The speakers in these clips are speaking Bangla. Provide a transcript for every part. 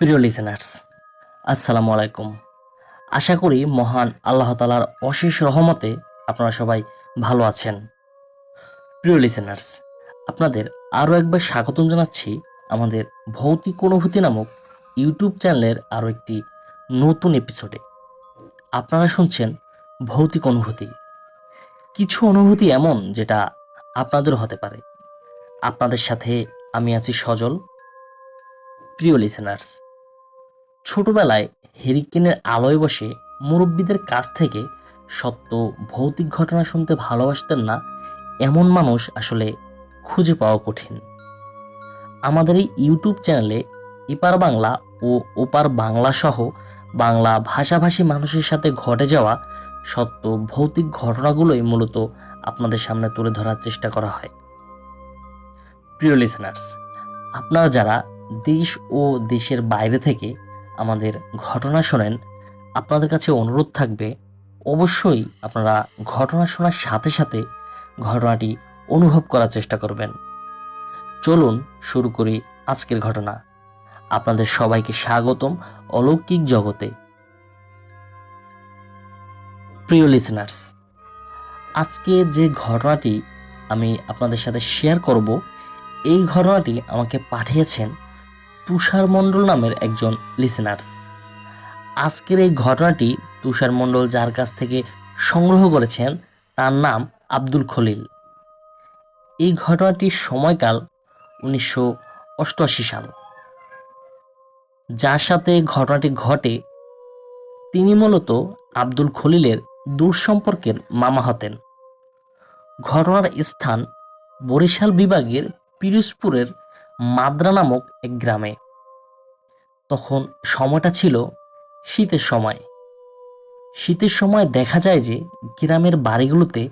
প্রিয় লিসেনার্স আসসালামু আলাইকুম। আশা করি মহান আল্লাহ তালার অশেষ রহমতে আপনারা সবাই ভালো আছেন। প্রিয় লিসেনার্স আপনাদের আরও একবার স্বাগতম জানাচ্ছি আমাদের ভৌতিক অনুভূতি নামক ইউটিউব চ্যানেলের আরও একটি নতুন এপিসোডে আপনারা শুনছেন ভৌতিক অনুভূতি। কিছু অনুভূতি এমন যেটা আপনাদের হতে পারে। আপনাদের সাথে আমি আছি সজল। প্রিয় লিসেনার্স ছোটবেলায় হেরিকেনের আলোয় বসে মুরব্বীদের কাছ থেকে সত্য ভৌতিক ঘটনা শুনতে ভালোবাসতেন না এমন মানুষ আসলে খুঁজে পাওয়া কঠিন। আমাদের এই ইউটিউব চ্যানেলে এপার বাংলা ও ওপার বাংলা সহ বাংলা ভাষাভাষী মানুষের সাথে ঘটে যাওয়া সত্য ভৌতিক ঘটনাগুলোই মূলত আপনাদের সামনে তুলে ধরার চেষ্টা করা হয়। প্রিয় লিসেনার্স আপনারা যারা দেশ ও দেশের বাইরে থেকে আমাদের ঘটনা শোনেন, আপনাদের কাছে অনুরোধ থাকবে, অবশ্যই আপনারা ঘটনা শোনার সাথে সাথে ঘটনাটি অনুভব করার চেষ্টা করবেন। চলুন শুরু করি আজকের ঘটনা। আপনাদের সবাইকে স্বাগতম অলৌকিক জগতে। প্রিয় লিসেনার্স আজকে যে ঘটনাটি আমি আপনাদের সাথে শেয়ার করব, এই ঘটনাটি আমাকে পাঠিয়েছেন তুষার মণ্ডল নামের একজন লিসেনার্স আজকের এই ঘটনাটি তুষার মণ্ডল যার কাছ থেকে সংগ্রহ করেছেন, তার নাম আব্দুল খলিল। এই ঘটনাটির সময়কাল উনিশশো অষ্টআশি সাল। যার সাথে ঘটনাটি ঘটে, তিনি মূলত আব্দুল খলিলের দূর সম্পর্কের মামা হতেন। ঘটনার স্থান বরিশাল বিভাগের পিরোজপুরের মাদ্রা নামক এক গ্রামে। তখন সময়টা ছিল শীতের সময়। শীতের সময় দেখা যায় যে গ্রামের বাড়িগুলোতে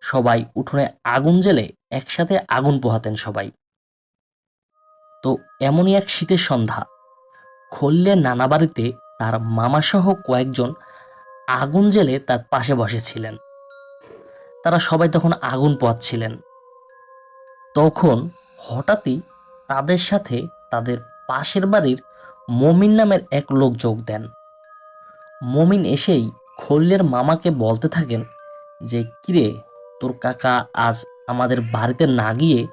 সবাই উঠোনে আগুন জ্বেলে একসাথে আগুন পোহাতেন সবাই। তো এমনই এক শীতের সন্ধ্যা। খল্লের নানা বাড়িতে তার মামাসহ কয়েকজন আগুন জ্বেলে তার পাশে বসেছিলেন। তারা সবাই তখন আগুন পোহাচ্ছিলেন। তখন হঠাৎই তাদের সাথে তাদের পাশের বাড়ির মমিন নামের এক লোক যোগ দেন। মমিন এসেই খল্লের মামাকে বলতে থাকেন যে, কিরে, তোর কাকা আজ আমাদের বাড়িতে না গিয়ে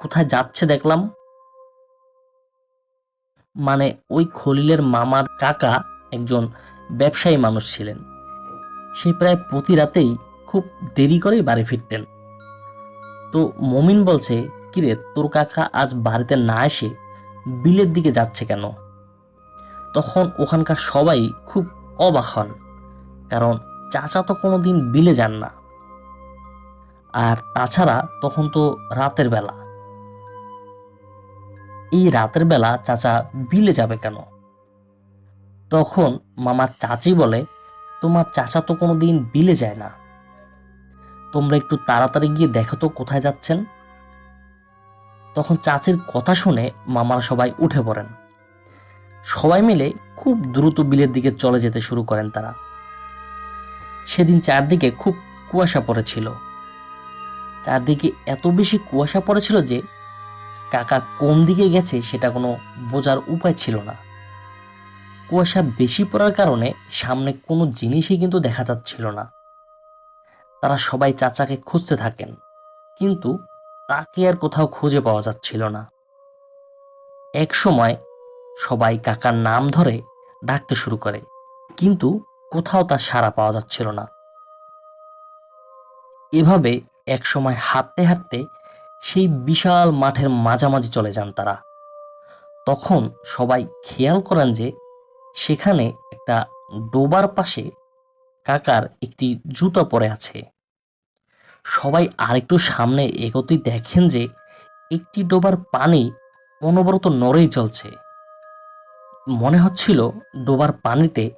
কোথায় যাচ্ছে দেখলাম? মানে ওই খলিলের মামার কাকা একজন ব্যবসায়ী মানুষ ছিলেন। সে প্রায় প্রতি রাতেই খুব দেরি করেই বাড়ি ফিরতেন। তো মমিন বলছে কিরে তোর কাকা আজ বাড়িতে না এসে বিলের দিকে যাচ্ছে কেন? তখন ওখানকার সবাই খুব অবাক হন, কারণ চাচা তো কোনোদিন বিলে যান না। আর তাছাড়া তখন তো রাতের বেলা। এই রাতের বেলা চাচা বিলে যাবে কেন? তখন মামার চাচি বলে, তোমার চাচা তো কোনোদিন বিলে যায় না। তোমরা একটু তাড়াতাড়ি গিয়ে দেখো তো কোথায় যাচ্ছেন। তখন চাচির কথা শুনে মামারা সবাই উঠে পড়েন। সবাই মিলে খুব দ্রুত বিলের দিকে চলে যেতে শুরু করেন তারা। সেদিন চারদিকে খুব কুয়াশা পড়েছিল। চারদিকে এত বেশি কুয়াশা পড়েছিল যে কাকা কোন দিকে গেছে সেটা কোনো বোঝার উপায় ছিল না। কুয়াশা বেশি পড়ার কারণে সামনে কোনো জিনিসই কিন্তু দেখা যাচ্ছিল না। তারা সবাই চাচাকে খুঁজতে থাকেন। কিন্তু তাকে আর কোথাও খুঁজে পাওয়া যাচ্ছিল না। এক সময় সবাই কাকার নাম ধরে ডাকতে শুরু করে, কিন্তু কোথাও তার সাড়া পাওয়া যাচ্ছিল না। এভাবে এক সময় হাঁটতে হাঁটতে সেই বিশাল মাঠের মাঝামাঝি চলে যান তারা। তখন সবাই খেয়াল করেন যে সেখানে একটা ডোবার পাশে কাকার একটি জুতো পরে আছে। সবাই আরেকটু সামনে এগোতেই দেখেন যে একটি ডোবার পানি অনবরত নড়েই চলছে। মনে হচ্ছিল ডোবার পানিতে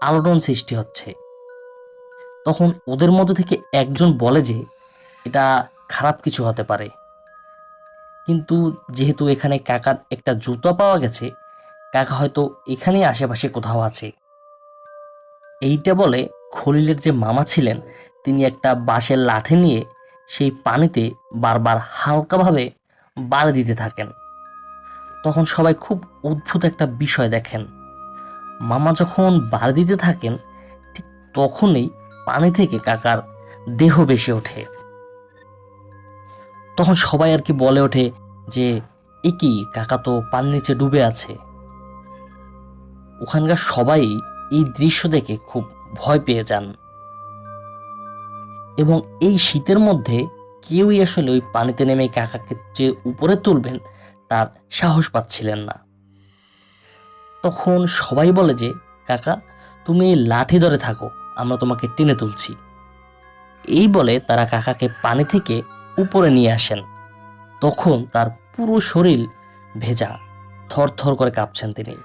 আলোড়ন সৃষ্টি হচ্ছে। তখন ওদের মধ্যে থেকে একজন বলে যে, এটা খারাপ কিছু হতে পারে। কিন্তু যেহেতু এখানে কাকার একটা জুতো পাওয়া গেছে, কাকা হয়তো এখানেই আশেপাশে কোথাও আছে। এইটা বলে খলিলের যে মামা ছিলেন তিনি একটা বাঁশের লাঠি নিয়ে সেই পানিতে বারবার হালকাভাবে বাড়ি দিতে থাকেন। তখন সবাই খুব অদ্ভুত একটা বিষয় দেখেন। মামা যখন বার দিতে থাকেন, ঠিক তখনই পানি থেকে কাকার দেহ বেশি ওঠে। তখন সবাই আর কি বলে ওঠে যে, এ কি, কাকা তো পানির নিচে ডুবে আছে। ওখানকার সবাই এই দৃশ্য দেখে খুব ভয় পেয়ে যান। এবং এই শীতের মধ্যে কেউই আসলে ওই পানিতে নেমে কাকাকে যে উপরে তুলবেন তার সাহস পাচ্ছিলেন না। তখন সবাই বলে যে, কাকা, তুমি লাঠি ধরে থাকো, আমরা তোমাকে টেনে তুলছি। এই বলে তারা কাকাকে পানি থেকে উপরে নিয়ে আসেন। তখন তার পুরো শরীর ভেজা থর থর করে কাঁপছেন তিনি।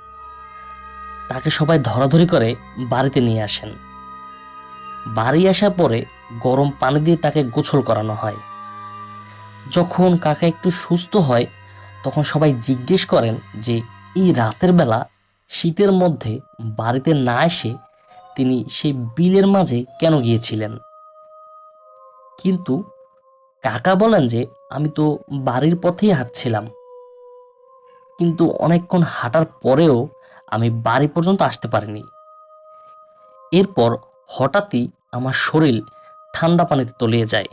তাকে সবাই ধরাধরি করে বাড়িতে নিয়ে আসেন। বাড়ি আসার পরে গরম পানি দিয়ে তাকে গোসল করানো হয়। যখন কাকা একটু সুস্থ হয়, তখন সবাই জিজ্ঞেস করেন যে, এই রাতের বেলা শীতের মধ্যে বাড়িতে না এসে তিনি সেই বিলের মাঝে কেন গিয়েছিলেন? কিন্তু কাকা বলেন যে, আমি তো বাড়ির পথেই হাঁটছিলাম। কিন্তু অনেকক্ষণ হাঁটার পরেও আমি বাড়ি পর্যন্ত আসতে পারিনি। এরপর হঠাৎই আমার শরীর ঠান্ডা পানিতে তলিয়ে যায়।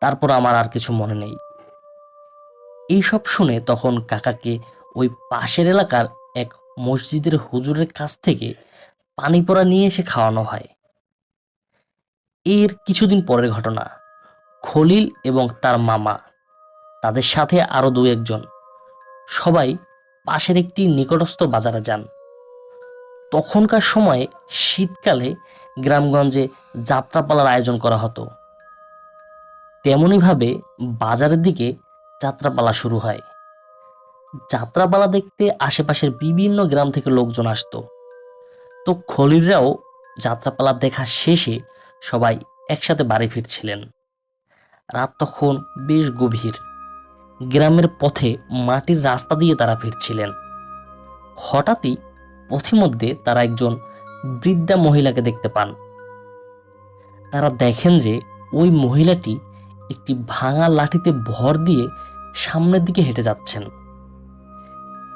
তারপর আমার আর কিছু মনে নেই। এইসব শুনে তখন কাকাকে ওই পাশের এলাকার এক মসজিদের হুজুরের কাছ থেকে পানি পড়া নিয়ে এসে খাওয়ানো হয়। এর কিছুদিন পরের ঘটনা। খলিল এবং তার মামা, তাদের সাথে আরও দু একজন। সবাই পাশের একটি নিকটস্থ বাজারে যান। তখনকার সময়ে শীতকালে গ্রামগঞ্জে যাত্রাপালার আয়োজন করা হতো। তেমনইভাবে বাজারের দিকে যাত্রাপালা শুরু হয়। যাত্রাপালা দেখতে আশেপাশের বিভিন্ন গ্রাম থেকে লোকজন আসতো। তো খলিররাও যাত্রাপালা দেখা শেষে সবাই একসাথে বাড়ি ফিরছিলেন। রাত তখন বেশ গভীর। গ্রামের পথে মাটির রাস্তা দিয়ে তারা ফিরছিলেন। হঠাৎই পথিমধ্যে তারা একজন বৃদ্ধা মহিলাকে দেখতে পান। তারা দেখেন যে ওই মহিলাটি একটি ভাঙা লাঠিতে ভর দিয়ে সামনের দিকে হেঁটে যাচ্ছেন।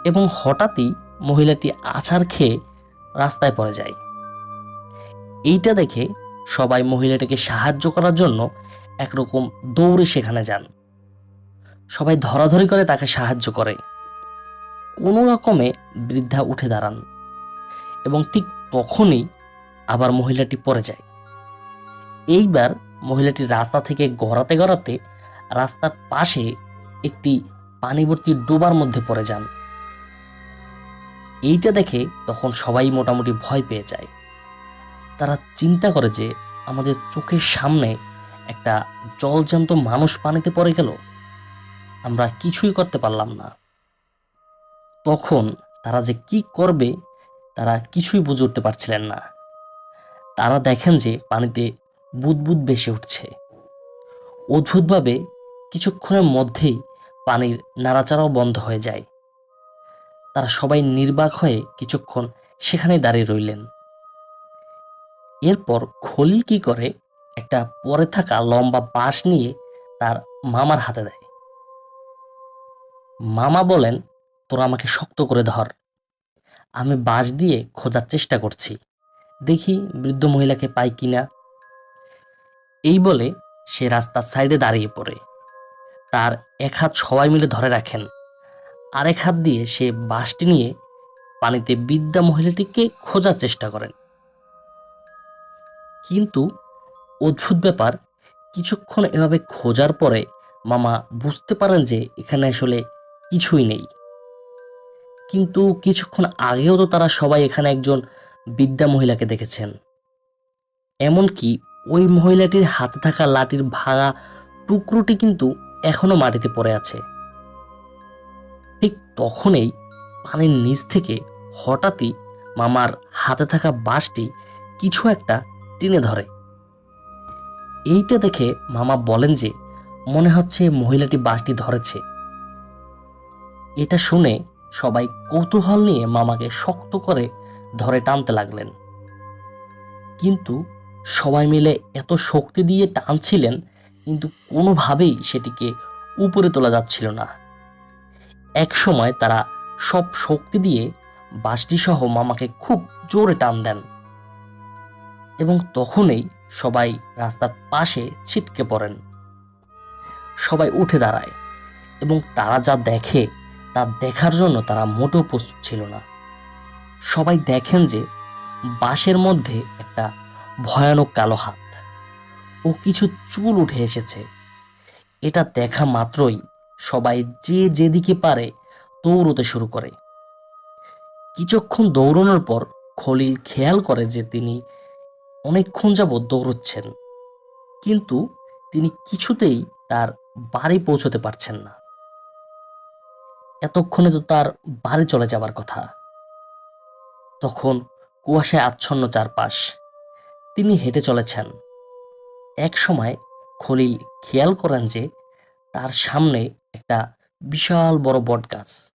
এবং হঠাৎই মহিলাটি আছাড় খেয়ে রাস্তায় পড়ে যায়। এইটা দেখে সবাই মহিলাটাকে সাহায্য করার জন্য একরকম দৌড়ে সেখানে যান। সবাই ধরাধরি করে তাকে সাহায্য করে। কোনো রকমে বৃদ্ধা উঠে দাঁড়ান এবং ঠিক তখনই আবার মহিলাটি পড়ে যায়। এইবার মহিলাটি রাস্তা থেকে গড়াতে গড়াতে রাস্তার পাশে একটি পানিবর্তী ডোবার মধ্যে পড়ে যান। এইটা দেখে তখন সবাই মোটামুটি ভয় পেয়ে যায়। তারা চিন্তা করে যে আমাদের চোখের সামনে একটা জলজ্যান্ত মানুষ পানিতে পড়ে গেল। আমরা কিছুই করতে পারলাম না। তখন তারা যে কি করবে তারা কিছুই বুঝে উঠতে পারছিলেন না। তারা দেখেন যে পানিতে বুদবুদ বেশি উঠছে। অদ্ভুতভাবে কিছুক্ষণের মধ্যেই পানির নাড়াচাড়াও বন্ধ হয়ে যায়। তারা সবাই নির্বাক হয়ে কিছুক্ষণ সেখানে দাঁড়িয়ে রইলেন। এরপর খলিল কি করে একটা পরে থাকা লম্বা বাঁশ নিয়ে তার মামার হাতে দেয়। মামা বলেন, তোরা আমাকে শক্ত করে ধর। আমি বাঁশ দিয়ে খোঁজার চেষ্টা করছি। দেখি বৃদ্ধ মহিলাকে পাই কিনা। এই বলে সে রাস্তার সাইডে দাঁড়িয়ে পড়ে। তার এক হাত সবাই মিলে ধরে রাখেন, আরেক হাত দিয়ে সে বাঁশটি নিয়ে পানিতে বিদ্যা মহিলাটিকে খোঁজার চেষ্টা করেন। কিন্তু অদ্ভুত ব্যাপার, কিছুক্ষণ এভাবে খোঁজার পরে মামা বুঝতে পারেন যে এখানে আসলে কিছুই নেই। কিন্তু কিছুক্ষণ আগেও তো তারা সবাই এখানে একজন বিদ্যা মহিলাকে দেখেছেন। এমনকি ওই মহিলাটির হাতে থাকা লাঠির ভাঙা টুকরোটি কিন্তু এখনও মাটিতে পড়ে আছে। ঠিক তখনই পানির নিচ থেকে হঠাৎই মামার হাতে থাকা বাঁশটি কিছু একটা টেনে ধরে। এইটা দেখে মামা বলেন যে, মনে হচ্ছে মহিলাটি বাঁশটি ধরেছে। এটা শুনে সবাই কৌতূহল নিয়ে মামাকে শক্ত করে ধরে টানতে লাগলেন। কিন্তু সবাই মিলে এত শক্তি দিয়ে টানছিলেন, কিন্তু কোনোভাবেই সেটিকে উপরে তোলা যাচ্ছিল না। এক সময় তারা সব শক্তি দিয়ে বাসটি সহ মামাকে খুব জোরে টান দেন এবং তখনই সবাই রাস্তার পাশে ছিটকে পড়েন। সবাই উঠে দাঁড়ায় এবং তারা যা দেখে তা দেখার জন্য তারা মোটেও প্রস্তুত ছিল না। সবাই দেখেন যে বাসের মধ্যে একটা ভয়ানক কালো হাত। ও কিছু চুল উঠে এসেছে। এটা দেখা মাত্রই সবাই যে যেদিকে পারে দৌড়তে শুরু করে। কিছুক্ষণ দৌড়ানোর পর খলিল খেয়াল করে যে তিনি অনেকক্ষণ যাবৎ দৌড়চ্ছেন, কিন্তু তিনি কিছুতেই তার বাড়ি পৌঁছতে পারছেন না। এতক্ষণে তো তার বাড়ি চলে যাবার কথা। তখন কুয়াশায় আচ্ছন্ন চারপাশ হেঁটে চলেছেন। এক সময় খলিল খেয়াল করেন যে তার সামনে একটা বিশাল বড় বটগাছ।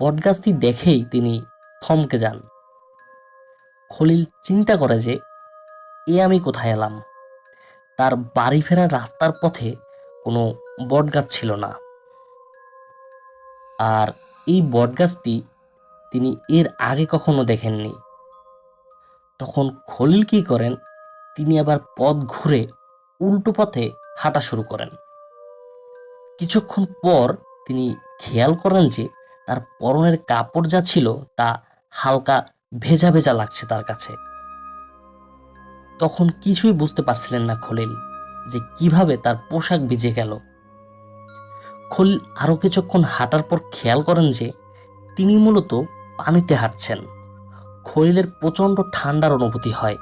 বটগাছটি দেখেই তিনি থমকে যান। খলিল চিন্তা করে যে, এ আমি কোথায় এলাম? তার বাড়ি ফেরার রাস্তার পথে কোনো বটগাছ ছিল না। আর এই বটগাছটি তিনি এর আগে কখনো দেখেননি। তখন খলিল কি করেন? তিনি আবার পথ ঘুরে উল্টো পথে হাঁটা শুরু করেন। কিছুক্ষণ পর তিনি খেয়াল করেন যে তার পরনের কাপড় যা ছিল তা হালকা ভেজা ভেজা লাগছে তার কাছে। তখন কিছুই বুঝতে পারছিলেন না খলিল যে কীভাবে তার পোশাক ভিজে গেল। খলিল আরও কিছুক্ষণ হাঁটার পর খেয়াল করেন যে তিনি মূলত পানিতে হাঁটছেন। খলিলের প্রচণ্ড ঠান্ডার অনুভূতি হয়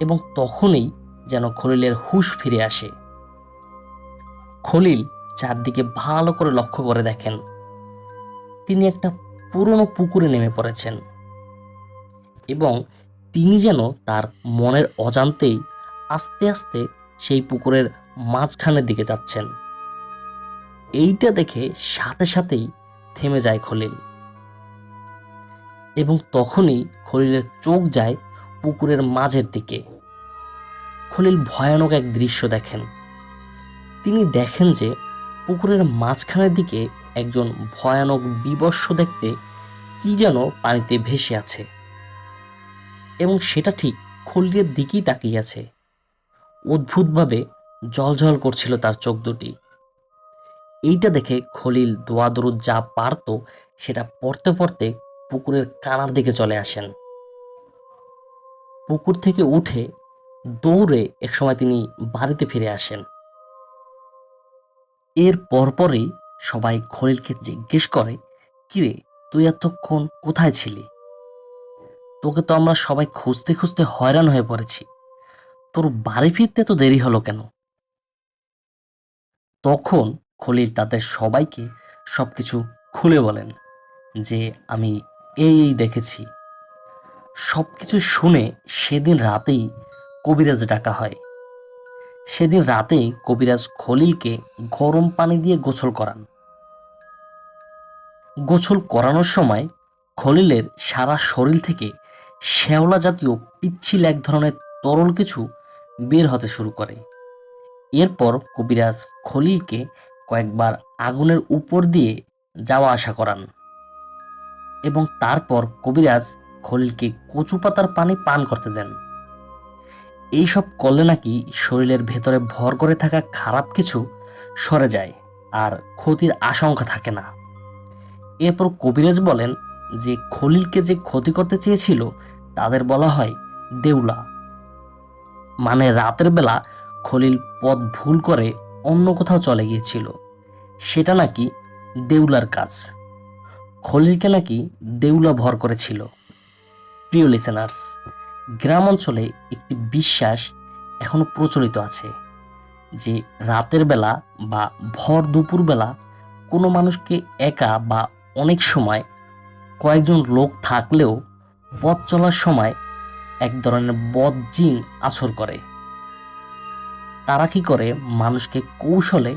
এবং তখনই যেন খলিলের হুশ ফিরে আসে। খলিল চারদিকে ভালো করে লক্ষ্য করে দেখেন। তিনি একটা পুরনো পুকুরে নেমে পড়েছেন এবং তিনি যেন তার মনের অজান্তেই আস্তে আস্তে সেই পুকুরের মাঝখানের দিকে যাচ্ছেন। এইটা দেখে সাথে সাথেই থেমে যায় খলিল। এবং তখনই খলিলের চোখ যায় পুকুরের মাঝের দিকে। খলিল ভয়ানক এক দৃশ্য দেখেন। তিনি দেখেন যে পুকুরের মাঝখানের দিকে একজন ভয়ানক বিবস্ব দেখতে কি যেন পানিতে ভেসে আছে। এবং সেটা ঠিক খলিলের দিকেই তাকিয়ে আছে। অদ্ভুতভাবে জলজল করছিল তার চোখ দুটি। এইটা দেখে খলিল দোয়াদরুদ যা পারত সেটা পড়তে পড়তে পুকুরের কানার দিকে চলে আসেন। পুকুর থেকে উঠে দৌড়ে একসময় তিনি বাড়িতে ফিরে আসেন। এর পরপরই সবাই খলিলকে জিজ্ঞেস করে কিরে তুই এতক্ষণ কোথায় ছিলি? তোকে তো আমরা সবাই খুঁজতে খুঁজতে হয়রান হয়ে পড়েছি। তোর বাড়ি ফিরতে তো দেরি হলো কেন? তখন খলিল তাদের সবাইকে সবকিছু খুলে বলেন যে, আমি এই এই দেখেছি। সব কিছু শুনে সেদিন রাতেই কবিরাজ ডাকা হয়। সেদিন রাতেই কবিরাজ খলিলকে গরম পানি দিয়ে গোসল করান। গোসল করানোর সময় খলিলের সারা শরীর থেকে শ্যাওলা জাতীয় পিচ্ছিল এক ধরনের তরল কিছু বের হতে শুরু করে। এরপর কবিরাজ খলিলকে কয়েকবার আগুনের উপর দিয়ে যাওয়া আসা করান। এবং তারপর কবিরাজ খলিলকে কচু পাতার পানি পান করতে দেন। এইসব করলে নাকি শরীরের ভেতরে ভর করে থাকা খারাপ কিছু সরে যায় আর ক্ষতির আশঙ্কা থাকে না। এরপর কবিরাজ বলেন যে, খলিলকে যে ক্ষতি করতে চেয়েছিল, তাদের বলা হয় দেউলা। মানে রাতের বেলা খলিল পথ ভুল করে অন্য কোথাও চলে গিয়েছিল। সেটা নাকি দেউলার কাজ। খলিলকে নাকি দেউলা ভর করেছিল। প্রিয় লিসেনার্স গ্রাম অঞ্চলে একটি বিশ্বাস এখনও প্রচলিত আছে যে রাতের বেলা বা ভর দুপুর বেলা কোনো মানুষকে একা বা অনেক সময় কয়েকজন লোক থাকলেও পথ চলার সময় এক ধরনের বদ জিন আছর করে। তারা কি করে? মানুষকে কৌশলে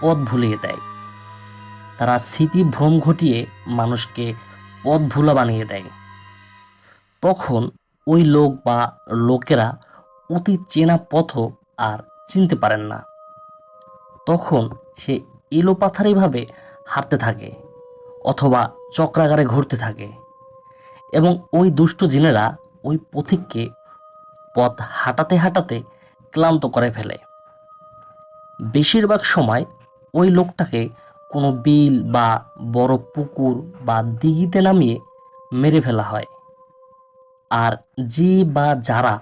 পথ ভুলিয়ে দেয়। তারা স্মৃতি ভ্রম ঘটিয়ে মানুষকে পথ ভুলা বানিয়ে দেয়। তখন ওই লোক বা লোকেরা অতি চেনা পথও আর চিনতে পারেন না। তখন সে এলোপাথারিভাবে হাঁটতে থাকে অথবা চক্রাগারে ঘুরতে থাকে এবং ওই দুষ্ট জিনেরা ওই পথিককে পথ হাঁটাতে হাঁটাতে ক্লান্ত করে ফেলে। বেশিরভাগ সময় ওই লোকটাকে কোনো বিল বা বড় পুকুর বা দিঘিতে নামিয়ে মেরে ফেলা হয়। আর যে বা যারা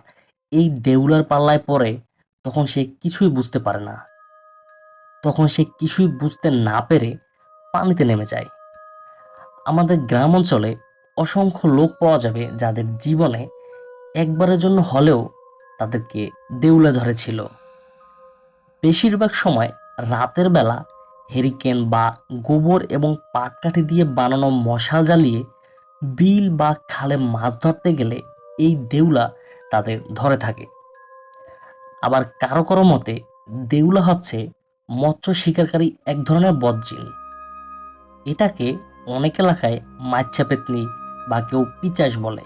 এই দেউলার পাল্লায় পড়ে, তখন সে কিছুই বুঝতে পারে না। তখন সে কিছুই বুঝতে না পেরে পানিতে নেমে যায়। আমাদের গ্রাম অঞ্চলে অসংখ্য লোক পাওয়া যাবে যাদের জীবনে একবারের জন্য হলেও তাদেরকে দেউলে ধরেছিল। বেশিরভাগ সময় রাতের বেলা হেরিকেন বা গোবর এবং পাটকাঠি দিয়ে বানানো মশাল জ্বালিয়ে বিল বা খালে মাছ ধরতে গেলে এই দেউলা তাদের ধরে থাকে। আবার কারও কারও মতে, দেউলা হচ্ছে মৎস্য শিকারকারী এক ধরনের বজ্জিন এটাকে অনেক এলাকায় মাচ্ছা পেতনি বা কেউ পিচাস বলে।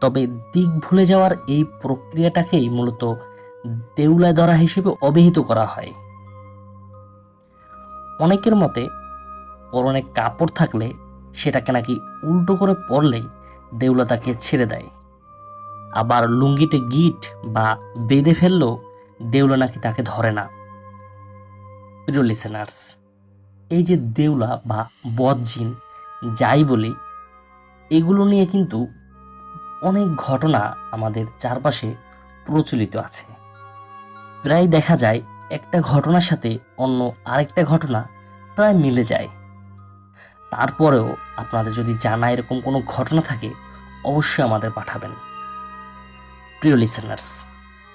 তবে দিক ভুলে যাওয়ার এই প্রক্রিয়াটাকেই মূলত দেউলায় ধরা হিসেবে অভিহিত করা হয়। অনেকের মতে পরনে কাপড় থাকলে সেটাকে নাকি উল্টো করে পরলেই দেউলা তাকে ছেড়ে দেয়। আবার লুঙ্গিতে গিট বা বেঁধে ফেললেও দেউলা নাকি তাকে ধরে না। প্রিয় লিসেনার্স এই যে দেউলা বা বদজিন, যাই বলি, এগুলো নিয়ে কিন্তু অনেক ঘটনা আমাদের চারপাশে প্রচলিত আছে। প্রায় দেখা যায় একটা ঘটনার সাথে অন্য আরেকটা ঘটনা প্রায় মিলে যায়। তারপরেও আপনাদের যদি জানা এরকম কোনো ঘটনা থাকে, অবশ্যই আমাদের পাঠাবেন। প্রিয় লিসেনার্স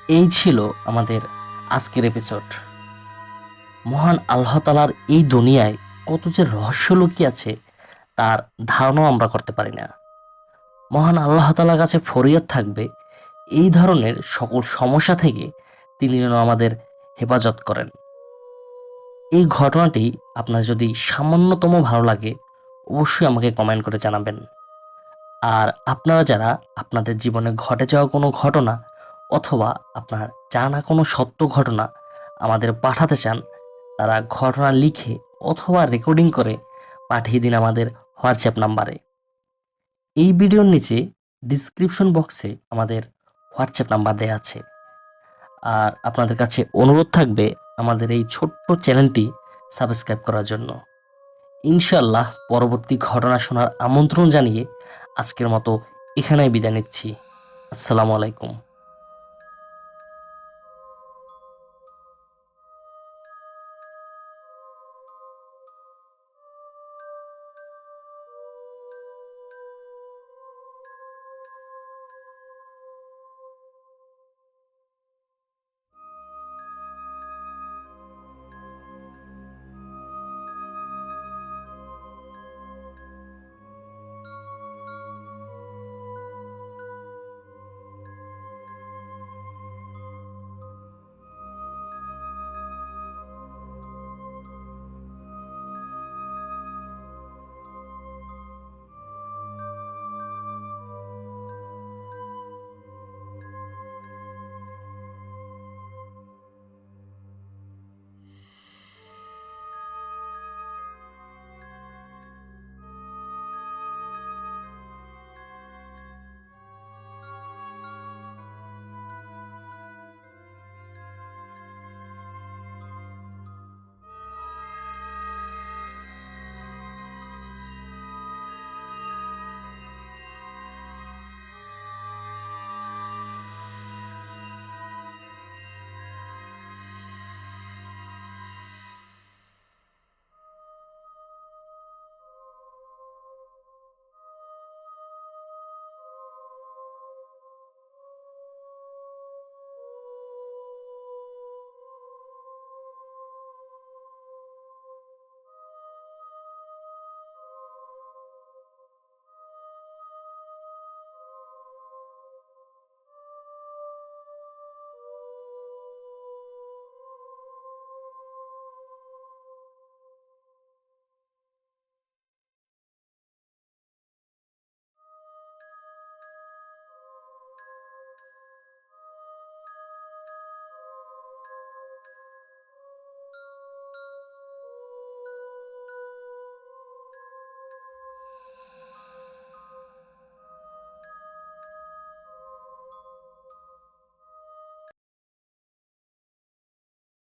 এই ছিল আমাদের আজকের এপিসোড মহান আল্লাহ তালার এই দুনিয়ায় কত যে রহস্য লুকিয়ে আছে, তার ধারণাও আমরা করতে পারি না। মহান আল্লাহ তালার কাছে ফরিয়াদ থাকবে, এই ধরনের সকল সমস্যা থেকে তিনি যেন আমাদের হেফাজত করেন। এই ঘটনাটি আপনার যদি সামান্যতম ভালো লাগে, অবশ্যই আমাকে কমেন্ট করে জানাবেন। আর আপনারা যারা আপনাদের জীবনে ঘটে যাওয়া কোনো ঘটনা অথবা আপনার জানা কোনো সত্য ঘটনা আমাদের পাঠাতে চান, তারা ঘটনা লিখে অথবা রেকর্ডিং করে পাঠিয়ে দিন আমাদের হোয়াটসঅ্যাপ নাম্বারে। এই ভিডিওর নিচে ডিসক্রিপশন বক্সে আমাদের হোয়াটসঅ্যাপ নাম্বার দেওয়া আছে। আর আপনাদের কাছে অনুরোধ থাকবে আমাদের এই ছোট্ট চ্যানেলটি সাবস্ক্রাইব করার জন্য। ইনশাল্লাহ পরবর্তী ঘটনা শোনার আমন্ত্রণ জানিয়ে আজকের মতো এখানেই বিদায় নিচ্ছি। আসসালামু আলাইকুম।